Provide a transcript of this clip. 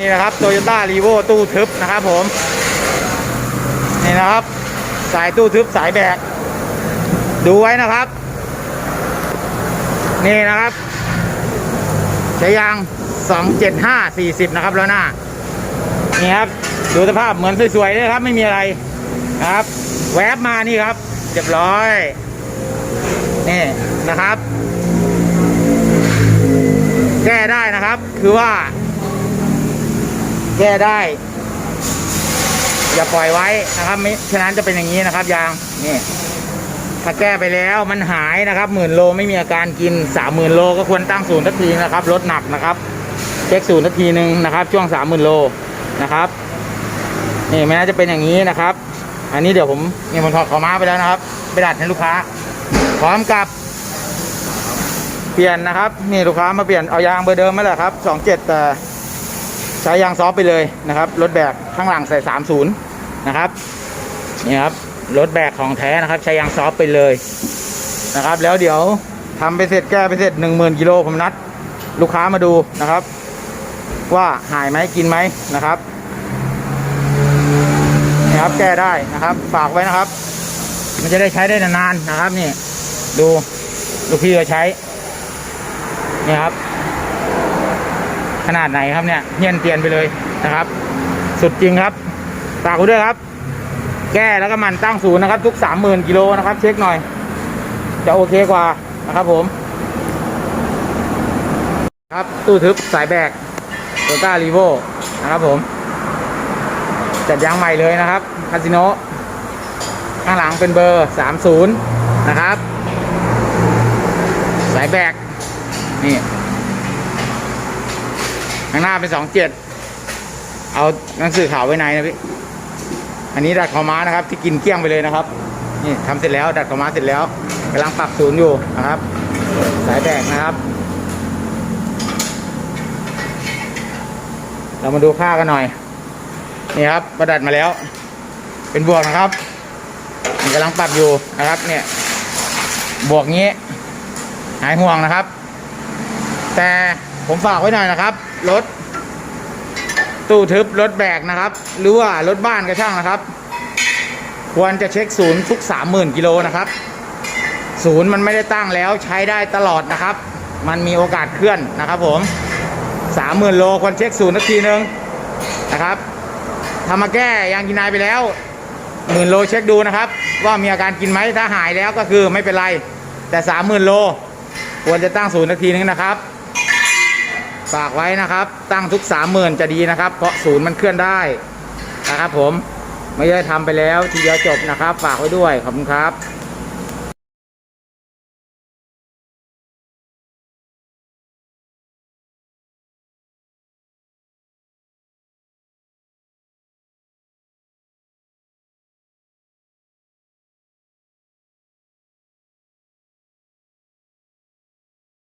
นี่นะครับโตโยต้ารีโวตู้ทึบนะครับผม นี่นะครับ สายตู้ทึบสายแบก ดูไว้นะครับ นี่นะครับใช้ยาง 275 40 นะครับแล้วหน้า นี่ครับ ดูสภาพเหมือนสวยๆเลยครับ ไม่มีอะไรนะครับ แวบมานี่ครับเรียบร้อย นี่นะครับ แก้ได้นะครับคือว่า แก้ได้ อย่าปล่อยไว้นะครับม่ฉะนั้นจะเป็นอย่างนี้นะครับยางนี่ถ้าแก้ไปแล้วมันหายนะครับหมื่นโลไม่มีอาการกินสามหมื่นโลก็ควรตั้งศูนย์ทันทีนะครับลดหนักนะครับเช็คศูนย์ทันทีหนึ่งนะครับ ช่วงสามหมื่นโลนะครับนี่ไม่น่าจะเป็นอย่างนี้นะครับ อันนี้เดี๋ยวผมนี่ผมถอดขอม้าไปแล้วนะครับไปดัดให้ลูกค้า พร้อมกับเปลี่ยนนะครับ นี่ลูกค้ามาเปลี่ยนเอายางเบอร์เดิมไม่แหละครับสองเจ็ดแต่ ใช้ยางซอฟต์ไปเลยนะครับ รถแบกข้างหลังใส่ 30 นะครับนี่ครับรถแบกของแท้นะครับ ใช้ยางซอฟต์ไปเลยนะครับ แล้วเดี๋ยวทำไปเสร็จแก้ไปเสร็จ 10,000กิโลผมนัด ลูกค้ามาดูนะครับ ว่าหายไหมกินไหมนะครับนี่ครับแก้ได้นะครับ ฝากไว้นะครับ มันจะได้ใช้ได้นานๆนะครับนี่ ดูลูกพี่ก็ใช้นี่ครับ ขนาดไหนครับเนี่ยเฮียนเตียนไปเลยนะครับ สุดจริงครับฝากคุณด้วยครับ แก้แล้วก็มันตั้งศูนย์นะครับ ทุกสามหมื่นกิโลนะครับ เช็คหน่อย จะโอเคกว่านะครับผม ครับตู้ทึบสายแบกโตต้ารีโวนะครับผม จัดยางใหม่เลยนะครับคาสิโนข้างหลังเป็นเบอร์ 30 นะครับ สายแบกนี่ ข้างหน้าเป็นสองเจ็ดเอาหนังสือขาวไว้ในนะพี่อันนี้ดัดคอม้านะครับ ที่กินเกลี้ยงไปเลยนะครับนี่ทำเสร็จแล้วดัดคอม้าเสร็จแล้วกำลังปรับศูนย์อยู่นะครับ สายแบกนะครับ เรามาดูค่ากันหน่อยนี่ครับประดัดมาแล้ว เป็นบวกนะครับกำลังปรับอยู่นะครับ เนี่ย บวกงี้ หายห่วงนะครับ แต่ ผมฝากไว้หน่อยนะครับ รถ ตู้ทึบรถแบกนะครับ หรือว่ารถบ้านก็ช่างนะครับ ควรจะเช็คศูนย์ทุก30,000กิโลนะครับ ศูนย์มันไม่ได้ตั้งแล้วใช้ได้ตลอดนะครับ มันมีโอกาสเคลื่อนนะครับ ผม30,000โลควรเช็คศูนย์นาทีนึงนะครับทำมาแก้ยางกินนายไปแล้วหมื่นโลเช็คดูนะครับ ว่ามีอาการกินไหมถ้าหายแล้วก็คือไม่เป็นไร แต่30,000โลควรจะตั้งศูนย์นาทีนึงนะครับ ฝากไว้นะครับ ตั้งทุกสามหมื่นจะดีนะครับ เพราะศูนย์มันเคลื่อนได้นะครับผมไม่ได้ทำไปแล้วทีเดียวจบนะครับ ฝากไว้ด้วยขอบคุณครับ